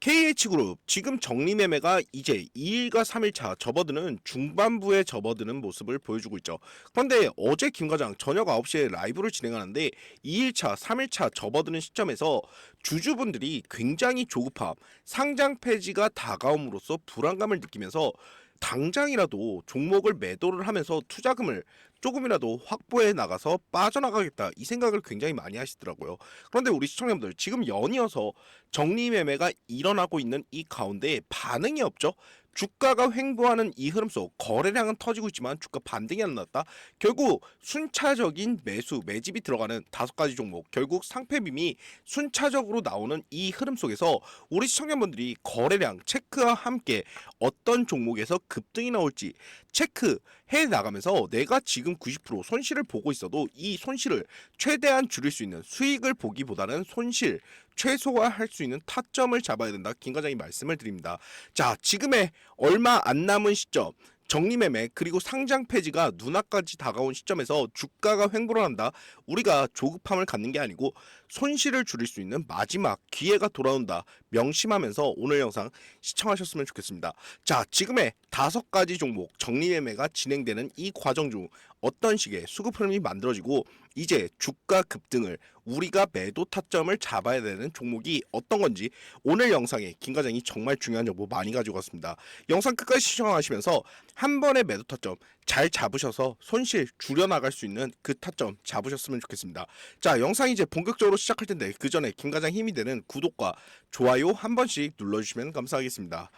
KH그룹 지금 정리매매가 이제 2일과 3일차 접어드는 중반부에 접어드는 모습을 보여주고 있죠. 그런데 어제 김과장 저녁 9시에 라이브를 진행하는데 2일차, 3일차 접어드는 시점에서 주주분들이 굉장히 조급함, 상장 폐지가 다가옴으로써 불안감을 느끼면서 당장이라도 종목을 매도를 하면서 투자금을 조금이라도 확보해 나가서 빠져나가겠다 이 생각을 굉장히 많이 하시더라고요. 그런데 우리 시청자분들 지금 연이어서 정리 매매가 일어나고 있는 이 가운데 반응이 없죠. 주가가 횡보하는 이 흐름 속 거래량은 터지고 있지만 주가 반등이 안 났다. 결국 순차적인 매수 매집이 들어가는 다섯 가지 종목 결국 상패빔이 순차적으로 나오는 이 흐름 속에서 우리 시청자분들이 거래량 체크와 함께 어떤 종목에서 급등이 나올지 체크해 나가면서 내가 지금 90% 손실을 보고 있어도 이 손실을 최대한 줄일 수 있는 수익을 보기보다는 손실 최소화할 수 있는 타점을 잡아야 된다. 김 과장이 말씀을 드립니다. 자, 지금의 얼마 안 남은 시점 정리매매 그리고 상장 폐지가 눈앞까지 다가온 시점에서 주가가 횡보를 한다. 우리가 조급함을 갖는 게 아니고 손실을 줄일 수 있는 마지막 기회가 돌아온다. 명심하면서 오늘 영상 시청하셨으면 좋겠습니다. 자, 지금의 다섯 가지 종목 정리매매가 진행되는 이 과정 중 어떤 식의 수급 흐름이 만들어지고 이제 주가 급등을 우리가 매도 타점을 잡아야 되는 종목이 어떤 건지 오늘 영상에 김 과장이 정말 중요한 정보 많이 가지고 왔습니다. 영상 끝까지 시청하시면서 한 번의 매도 타점 잘 잡으셔서 손실 줄여 나갈 수 있는 그 타점 잡으셨으면 좋겠습니다. 자, 영상 이제 본격적으로 시작할 텐데 그 전에 김 과장 힘이 되는 구독과 좋아요 한 번씩 눌러주시면 감사하겠습니다.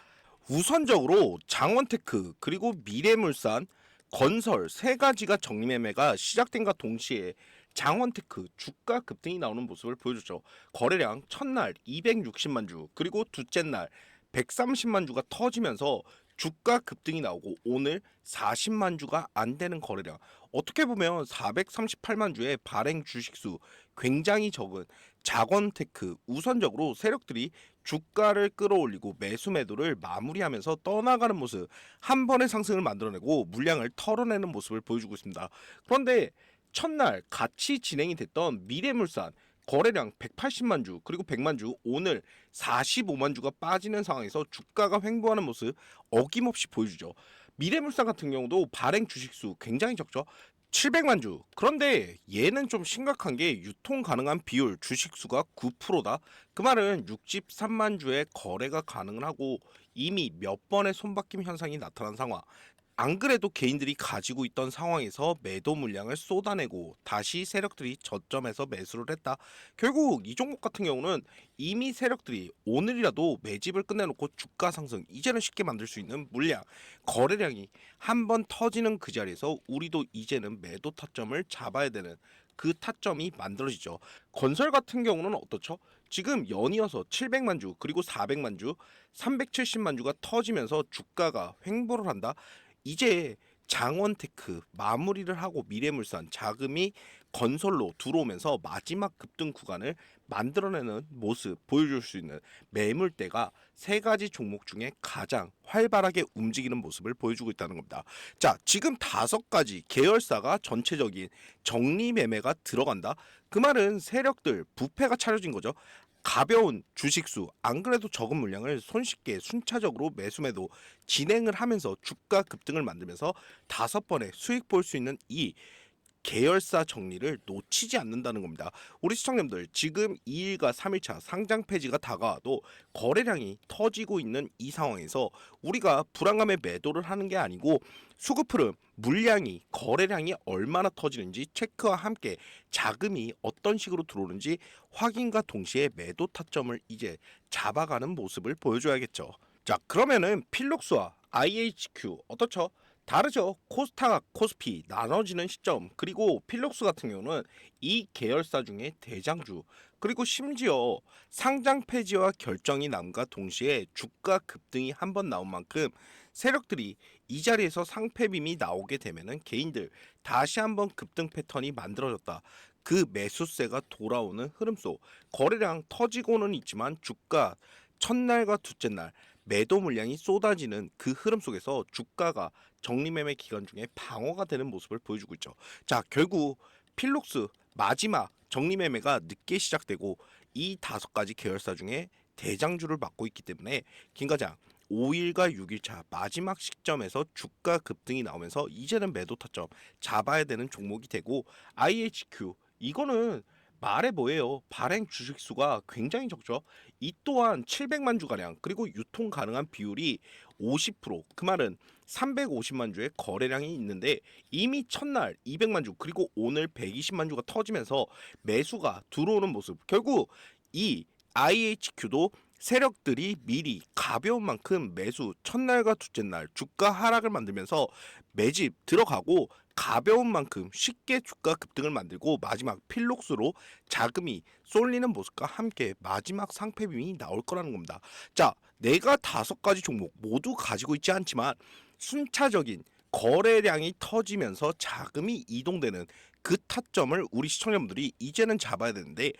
우선적으로 장원테크 그리고 미래물산 건설 세 가지가 정리매매가 시작된과 동시에 장원테크 주가 급등이 나오는 모습을 보여줬죠. 거래량 첫날 260만 주 그리고 둘째 날 130만 주가 터지면서 주가 급등이 나오고 오늘 40만 주가 안 되는 거래량. 어떻게 보면 438만 주의 발행 주식수 굉장히 적은 자건테크 우선적으로 세력들이 주가를 끌어올리고 매수 매도를 마무리하면서 떠나가는 모습 한 번의 상승을 만들어내고 물량을 털어내는 모습을 보여주고 있습니다. 그런데 첫날 같이 진행이 됐던 미래물산 거래량 180만 주 그리고 100만 주 오늘 45만 주가 빠지는 상황에서 주가가 횡보하는 모습 어김없이 보여주죠. 미래물산 같은 경우도 발행 주식수 굉장히 적죠. 700만 주. 그런데 얘는 좀 심각한 게 유통 가능한 비율 주식수가 9%다. 그 말은 63만 주의 거래가 가능을 하고 이미 몇 번의 손바뀜 현상이 나타난 상황. 안 그래도 개인들이 가지고 있던 상황에서 매도 물량을 쏟아내고 다시 세력들이 저점에서 매수를 했다. 결국 이 종목 같은 경우는 이미 세력들이 오늘이라도 매집을 끝내놓고 주가 상승 이제는 쉽게 만들 수 있는 물량 거래량이 한 번 터지는 그 자리에서 우리도 이제는 매도 타점을 잡아야 되는 그 타점이 만들어지죠. 건설 같은 경우는 어떻죠? 지금 연이어서 700만 주 그리고 400만 주, 370만 주가 터지면서 주가가 횡보를 한다. 이제 장원테크 마무리를 하고 미래물산 자금이 건설로 들어오면서 마지막 급등 구간을 만들어내는 모습 보여줄 수 있는 매물대가 세 가지 종목 중에 가장 활발하게 움직이는 모습을 보여주고 있다는 겁니다. 자, 지금 다섯 가지 계열사가 전체적인 정리 매매가 들어간다. 그 말은 세력들 부패가 차려진 거죠. 가벼운 주식수 안 그래도 적은 물량을 손쉽게 순차적으로 매수매도 진행을 하면서 주가 급등을 만들면서 다섯 번의 수익 볼 수 있는 이 계열사 정리를 놓치지 않는다는 겁니다. 우리 시청자분들 지금 2일과 3일차 상장 폐지가 다가와도 거래량이 터지고 있는 이 상황에서 우리가 불안감에 매도를 하는 게 아니고 수급 흐름 물량이 거래량이 얼마나 터지는지 체크와 함께 자금이 어떤 식으로 들어오는지 확인과 동시에 매도 타점을 이제 잡아가는 모습을 보여줘야겠죠. 자 그러면은 필록스와 IHQ 어떻죠? 다르죠. 코스닥, 코스피 나눠지는 시점 그리고 필록스 같은 경우는 이 계열사 중에 대장주 그리고 심지어 상장 폐지와 결정이 남과 동시에 주가 급등이 한 번 나온 만큼 세력들이 이 자리에서 상패빔이 나오게 되면은 개인들 다시 한번 급등 패턴이 만들어졌다. 그 매수세가 돌아오는 흐름 속 거래량 터지고는 있지만 주가 첫날과 둘째 날 매도 물량이 쏟아지는 그 흐름 속에서 주가가 정리매매 기간 중에 방어가 되는 모습을 보여주고 있죠. 자, 결국 필록스 마지막 정리매매가 늦게 시작되고 이 다섯 가지 계열사 중에 대장주를 맡고 있기 때문에 김 과장 5일과 6일차 마지막 시점에서 주가 급등이 나오면서 이제는 매도 타점 잡아야 되는 종목이 되고 IHQ 이거는 말해 뭐예요? 발행 주식 수가 굉장히 적죠. 이 또한 700만 주 가량 그리고 유통 가능한 비율이 50%그 말은 350만 주의 거래량이 있는데 이미 첫날 200만 주 그리고 오늘 120만 주가 터지면서 매수가 들어오는 모습. 결국 이 IHQ도 세력들이 미리 가벼운 만큼 매수 첫날과 둘째 날 주가 하락을 만들면서 매집 들어가고 가벼운 만큼 쉽게 주가 급등을 만들고 마지막 필록수로 자금이 쏠리는 모습과 함께 마지막 상패 빔이 나올 거라는 겁니다. 자, 내가 다섯 가지 종목 모두 가지고 있지 않지만 순차적인 거래량이 터지면서 자금이 이동되는 그 타점을 우리 시청자분들이 이제는 잡아야 되는데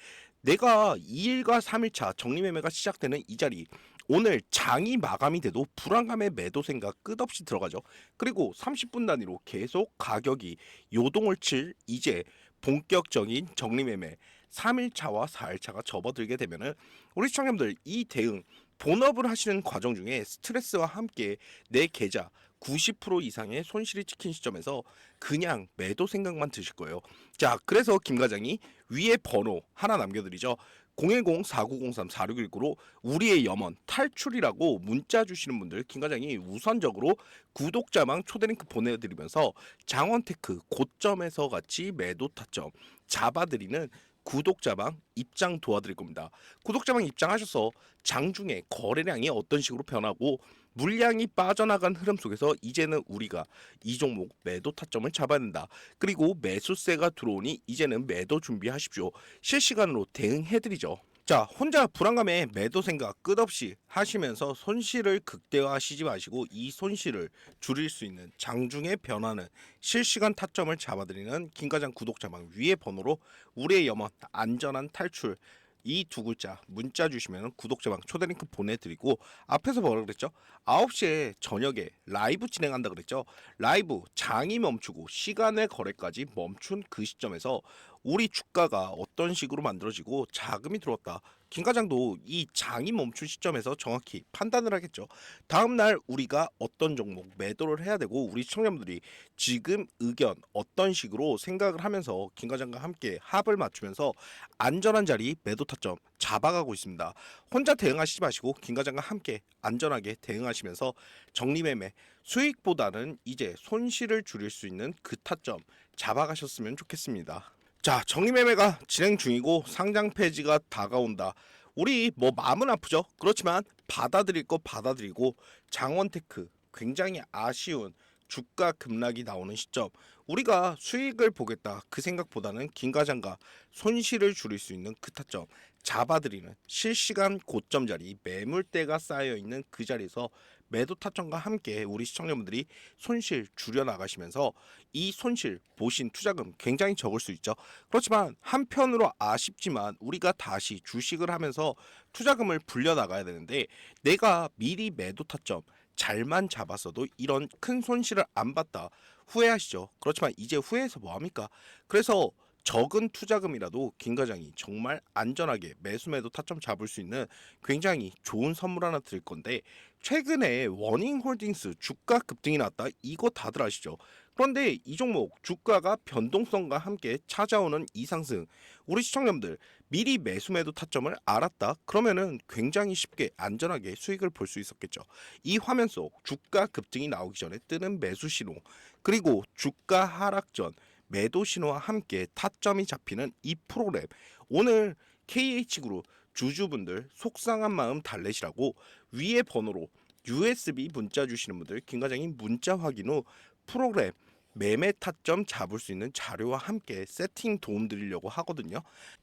내가 2일과 3일차 정리매매가 시작되는 이 자리 오늘 장이 마감이 돼도 불안감의 매도 생각 끝없이 들어가죠. 그리고 30분 단위로 계속 가격이 요동을 칠 이제 본격적인 정리매매 3일차와 4일차가 접어들게 되면은 우리 시청자분들 이 대응 본업을 하시는 과정 중에 스트레스와 함께 내 계좌 90% 이상의 손실이 찍힌 시점에서 그냥 매도 생각만 드실 거예요. 자, 그래서 김 과장이 위에 번호 하나 남겨드리죠. 010-4903-4619로 우리의 염원 탈출이라고 문자 주시는 분들 김 과장이 우선적으로 구독자망 초대링크 보내드리면서 장원테크 고점에서 같이 매도 타점 잡아드리는 구독자방 입장 도와드릴 겁니다. 구독자방 입장하셔서 장중에 거래량이 어떤 식으로 변하고 물량이 빠져나간 흐름 속에서 이제는 우리가 이 종목 매도 타점을 잡아야 된다. 그리고 매수세가 들어오니 이제는 매도 준비하십시오. 실시간으로 대응해드리죠. 자, 혼자 불안감에 매도 생각 끝없이 하시면서 손실을 극대화하시지 마시고 이 손실을 줄일 수 있는 장중의 변화는 실시간 타점을 잡아드리는 김과장 구독자방 위의 번호로 우리의 염원 안전한 탈출 이 두 글자 문자 주시면 구독자방 초대링크 보내드리고 앞에서 뭐라 그랬죠? 9시에 저녁에 라이브 진행한다 그랬죠? 라이브 장이 멈추고 시간의 거래까지 멈춘 그 시점에서 우리 주가가 어떤 식으로 만들어지고 자금이 들어왔다. 김 과장도 이 장이 멈춘 시점에서 정확히 판단을 하겠죠. 다음 날 우리가 어떤 종목 매도를 해야 되고 우리 시청자분들이 지금 의견 어떤 식으로 생각을 하면서 김 과장과 함께 합을 맞추면서 안전한 자리 매도 타점 잡아가고 있습니다. 혼자 대응하시지 마시고 김 과장과 함께 안전하게 대응하시면서 정리매매 수익보다는 이제 손실을 줄일 수 있는 그 타점 잡아가셨으면 좋겠습니다. 자, 정리매매가 진행 중이고 상장 폐지가 다가온다. 우리 뭐 마음은 아프죠. 그렇지만 받아들일 거 받아들이고 장원테크 굉장히 아쉬운 주가 급락이 나오는 시점 우리가 수익을 보겠다 그 생각보다는 김 과장과 손실을 줄일 수 있는 그 타점 잡아드리는 실시간 고점 자리 매물대가 쌓여 있는 그 자리에서 매도 타점과 함께 우리 시청자분들이 손실 줄여 나가시면서 이 손실 보신 투자금 굉장히 적을 수 있죠. 그렇지만 한편으로 아쉽지만 우리가 다시 주식을 하면서 투자금을 불려 나가야 되는데 내가 미리 매도 타점 잘만 잡았어도 이런 큰 손실을 안 봤다 후회하시죠. 그렇지만 이제 후회해서 뭐 합니까? 그래서 적은 투자금이라도 김 과장이 정말 안전하게 매수 매도 타점 잡을 수 있는 굉장히 좋은 선물 하나 드릴 건데 최근에 워닝홀딩스 주가 급등이 났다. 이거 다들 아시죠? 그런데 이 종목 주가가 변동성과 함께 찾아오는 이상승. 우리 시청자분들 미리 매수 매도 타점을 알았다. 그러면은 굉장히 쉽게 안전하게 수익을 볼 수 있었겠죠. 이 화면 속 주가 급등이 나오기 전에 뜨는 매수 신호 그리고 주가 하락 전 매도 신호와 함께 타점이 잡히는 이 프로그램. 오늘 KH그룹 주주분들 속상한 마음 달래시라고 위에 번호로 USB 문자 주시는 분들 김 과장이 문자 확인 후 프로그램 매매 타점 잡을 수 있는 자료와 함께 세팅 도움 드리려고 하거든요.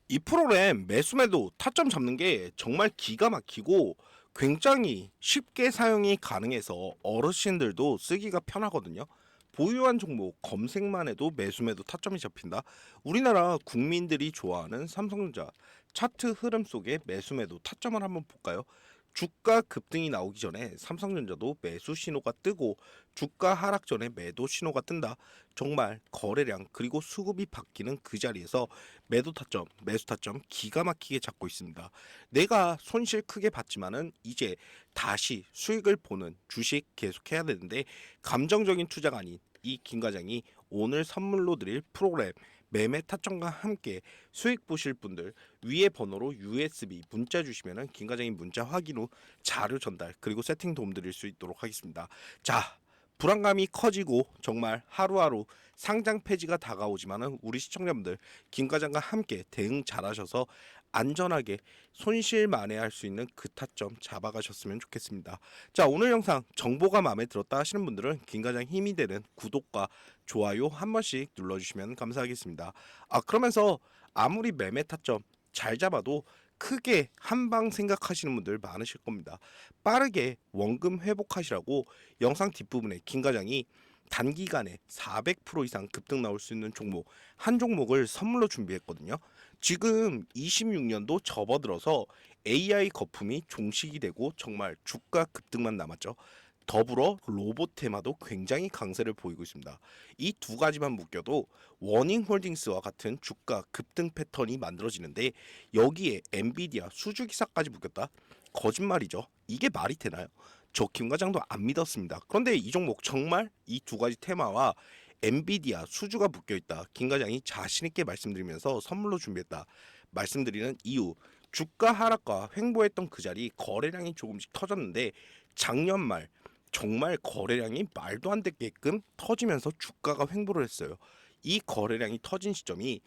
이 프로그램 매수매도 타점 잡는 게 정말 기가 막히고 굉장히 쉽게 사용이 가능해서 어르신들도 쓰기가 편하거든요. 보유한 종목 검색만 해도 매수매도 타점이 잡힌다. 우리나라 국민들이 좋아하는 삼성전자 차트 흐름 속의 매수매도 타점을 한번 볼까요? 주가 급등이 나오기 전에 삼성전자도 매수 신호가 뜨고 주가 하락 전에 매도 신호가 뜬다. 정말 거래량 그리고 수급이 바뀌는 그 자리에서 매도 타점, 매수 타점 기가 막히게 잡고 있습니다. 내가 손실 크게 봤지만은 이제 다시 수익을 보는 주식 계속 해야 되는데 감정적인 투자가 아닌 이 김 과장이 오늘 선물로 드릴 프로그램 매매 타점과 함께 수익 보실 분들 위에 번호로 USB 문자 주시면은 김 과장이 문자 확인 후 자료 전달 그리고 세팅 도움 드릴 수 있도록 하겠습니다. 자, 불안감이 커지고 정말 하루하루 상장 폐지가 다가오지만은 우리 시청자분들 김 과장과 함께 대응 잘하셔서 안전하게 손실 만회할 수 있는 그 타점 잡아가셨으면 좋겠습니다. 자 오늘 영상 정보가 마음에 들었다 하시는 분들은 김 과장 힘이 되는 구독과 좋아요 한 번씩 눌러주시면 감사하겠습니다. 아 그러면서 아무리 매매 타점 잘 잡아도 크게 한방 생각하시는 분들 많으실 겁니다. 빠르게 원금 회복하시라고 영상 뒷부분에 김 과장이 단기간에 400% 이상 급등 나올 수 있는 종목 한 종목을 선물로 준비했거든요. 지금 26년도 접어들어서 AI 거품이 종식이 되고 정말 주가 급등만 남았죠. 더불어 로봇 테마도 굉장히 강세를 보이고 있습니다. 이 두 가지만 묶여도 워닝 홀딩스와 같은 주가 급등 패턴이 만들어지는데 여기에 엔비디아 수주 기사까지 묶였다? 거짓말이죠. 이게 말이 되나요? 저 김 과장도 안 믿었습니다. 그런데 이 종목 정말 이 두 가지 테마와 엔비디아 수주가 묶여 있다. 김 과장이 자신 있게 말씀드리면서 선물로 준비했다. 말씀드리는 이유 주가 하락과 횡보했던 그 자리 거래량이 조금씩 터졌는데 작년 말 정말 거래량이 말도 안 되게끔 터지면서 주가가 횡보를 했어요. 이 거래량이 터진 시점이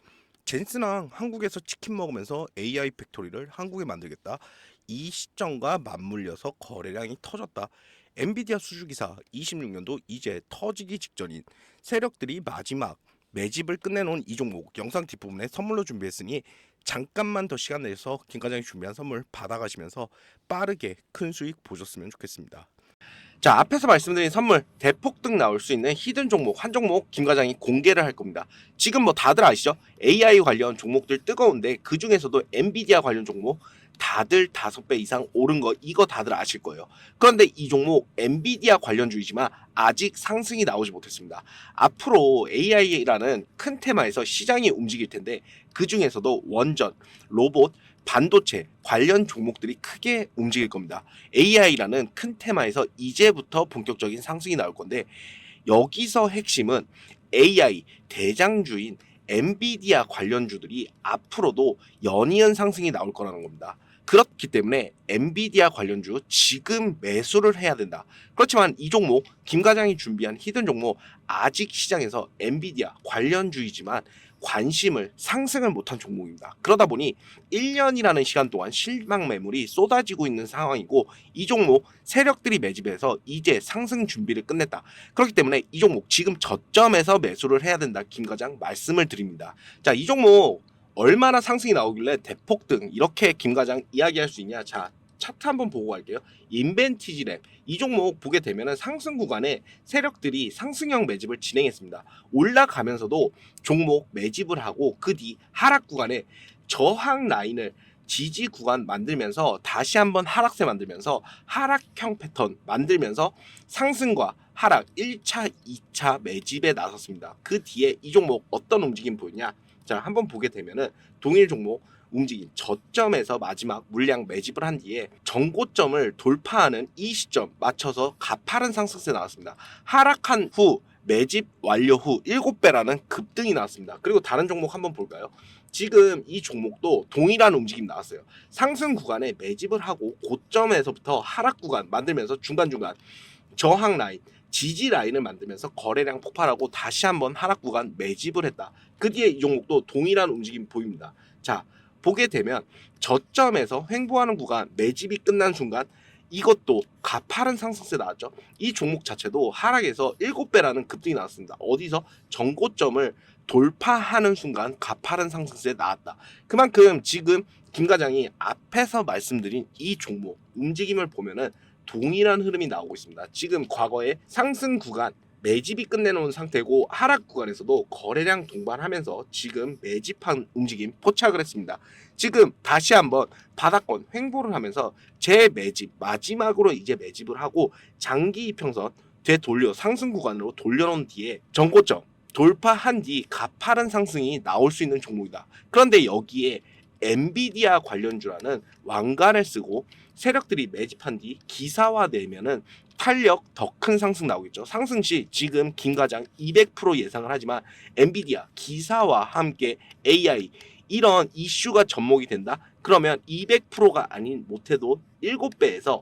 젠스랑 한국에서 치킨 먹으면서 AI 팩토리를 한국에 만들겠다. 이 시점과 맞물려서 거래량이 터졌다. 엔비디아 수주기사 26년도 이제 터지기 직전인 세력들이 마지막 매집을 끝내놓은 이 종목 영상 뒷부분에 선물로 준비했으니 잠깐만 더 시간 내서 김 과장이 준비한 선물 받아가시면서 빠르게 큰 수익 보셨으면 좋겠습니다. 자 앞에서 말씀드린 선물 대폭등 나올 수 있는 히든 종목 한 종목 김 과장이 공개를 할 겁니다. 지금 뭐 다들 아시죠? AI 관련 종목들 뜨거운데 그 중에서도 엔비디아 관련 종목 다들 다섯 배 이상 오른 거 이거 다들 아실 거예요. 그런데 이 종목 엔비디아 관련주이지만 아직 상승이 나오지 못했습니다. 앞으로 AI라는 큰 테마에서 시장이 움직일 텐데 그 중에서도 원전, 로봇, 반도체 관련 종목들이 크게 움직일 겁니다. AI라는 큰 테마에서 이제부터 본격적인 상승이 나올 건데 여기서 핵심은 AI 대장주인 엔비디아 관련주들이 앞으로도 연이은 상승이 나올 거라는 겁니다. 그렇기 때문에 엔비디아 관련주 지금 매수를 해야 된다. 그렇지만 이 종목 김 과장이 준비한 히든 종목 아직 시장에서 엔비디아 관련주이지만 관심을 상승을 못한 종목입니다. 그러다 보니 1년이라는 시간 동안 실망 매물이 쏟아지고 있는 상황이고 이 종목 세력들이 매집해서 이제 상승 준비를 끝냈다. 그렇기 때문에 이 종목 지금 저점에서 매수를 해야 된다. 김 과장 말씀을 드립니다. 자, 이 종목 얼마나 상승이 나오길래 대폭등 이렇게 김 과장 이야기할 수 있냐? 자, 차트 한번 보고 갈게요. 인벤티지랩 이 종목 보게 되면은 상승 구간에 세력들이 상승형 매집을 진행했습니다. 올라가면서도 종목 매집을 하고 그 뒤 하락 구간에 저항 라인을 지지 구간 만들면서 다시 한번 하락세 만들면서 하락형 패턴 만들면서 상승과 하락 1차, 2차 매집에 나섰습니다. 그 뒤에 이 종목 어떤 움직임 보이냐? 자, 한번 보게 되면은 동일 종목 움직임 저점에서 마지막 물량 매집을 한 뒤에 정고점을 돌파하는 이 시점 맞춰서 가파른 상승세 나왔습니다. 하락한 후 매집 완료 후 7배라는 급등이 나왔습니다. 그리고 다른 종목 한번 볼까요? 지금 이 종목도 동일한 움직임 나왔어요. 상승 구간에 매집을 하고 고점에서부터 하락 구간 만들면서 중간중간 저항 라인, 지지 라인을 만들면서 거래량 폭발하고 다시 한번 하락 구간 매집을 했다. 그 뒤에 이 종목도 동일한 움직임 보입니다. 자, 보게 되면 저점에서 횡보하는 구간 매집이 끝난 순간 이것도 가파른 상승세 나왔죠. 이 종목 자체도 하락에서 7배라는 급등이 나왔습니다. 어디서 정고점을 돌파하는 순간 가파른 상승세 나왔다. 그만큼 지금 김 과장이 앞에서 말씀드린 이 종목 움직임을 보면은 동일한 흐름이 나오고 있습니다. 지금 과거에 상승 구간 매집이 끝내놓은 상태고 하락 구간에서도 거래량 동반하면서 지금 매집한 움직임 포착을 했습니다. 지금 다시 한번 바닥권 횡보를 하면서 재매집 마지막으로 이제 매집을 하고 장기 이평선 되돌려 상승 구간으로 돌려놓은 뒤에 전고점 돌파한 뒤 가파른 상승이 나올 수 있는 종목이다. 그런데 여기에 엔비디아 관련주라는 왕관을 쓰고 세력들이 매집한 뒤 기사화되면은 탄력 더 큰 상승 나오겠죠. 상승 시 지금 김 과장 200% 예상을 하지만 엔비디아 기사와 함께 AI 이런 이슈가 접목이 된다. 그러면 200%가 아닌 못해도 7배에서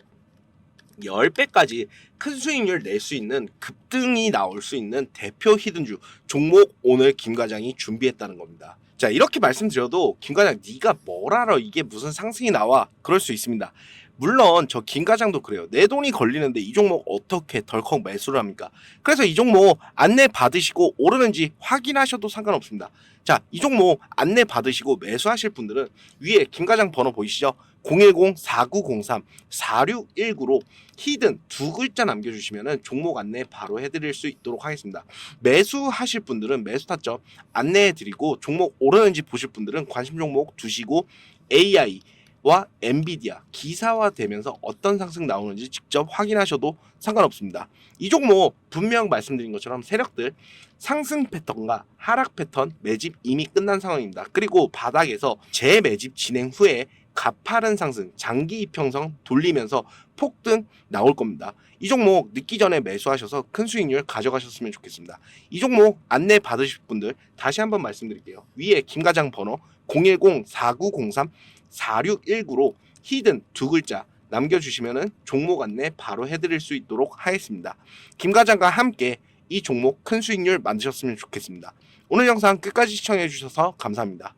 10배까지 큰 수익률 낼 수 있는 급등이 나올 수 있는 대표 히든주 종목 오늘 김 과장이 준비했다는 겁니다. 자 이렇게 말씀드려도 김 과장 네가 뭘 알아 이게 무슨 상승이 나와 그럴 수 있습니다. 물론 저 김 과장도 그래요. 내 돈이 걸리는데 이 종목 어떻게 덜컥 매수를 합니까? 그래서 이 종목 안내 받으시고 오르는지 확인하셔도 상관없습니다. 자, 이 종목 안내 받으시고 매수하실 분들은 위에 김 과장 번호 보이시죠? 010-4903-4619로 히든 두 글자 남겨주시면 종목 안내 바로 해드릴 수 있도록 하겠습니다. 매수하실 분들은 매수 타점 안내해드리고 종목 오르는지 보실 분들은 관심 종목 두시고 AI 와 엔비디아 기사화되면서 어떤 상승 나오는지 직접 확인하셔도 상관없습니다. 이 종목 분명 말씀드린 것처럼 세력들 상승 패턴과 하락 패턴 매집 이미 끝난 상황입니다. 그리고 바닥에서 재매집 진행 후에 가파른 상승, 장기 이평선 돌리면서 폭등 나올 겁니다. 이 종목 늦기 전에 매수하셔서 큰 수익률 가져가셨으면 좋겠습니다. 이 종목 안내 받으실 분들 다시 한번 말씀드릴게요. 위에 김과장 번호 010-4903 4619로 히든 두 글자 남겨주시면은 종목 안내 바로 해드릴 수 있도록 하겠습니다. 김 과장과 함께 이 종목 큰 수익률 만드셨으면 좋겠습니다. 오늘 영상 끝까지 시청해 주셔서 감사합니다.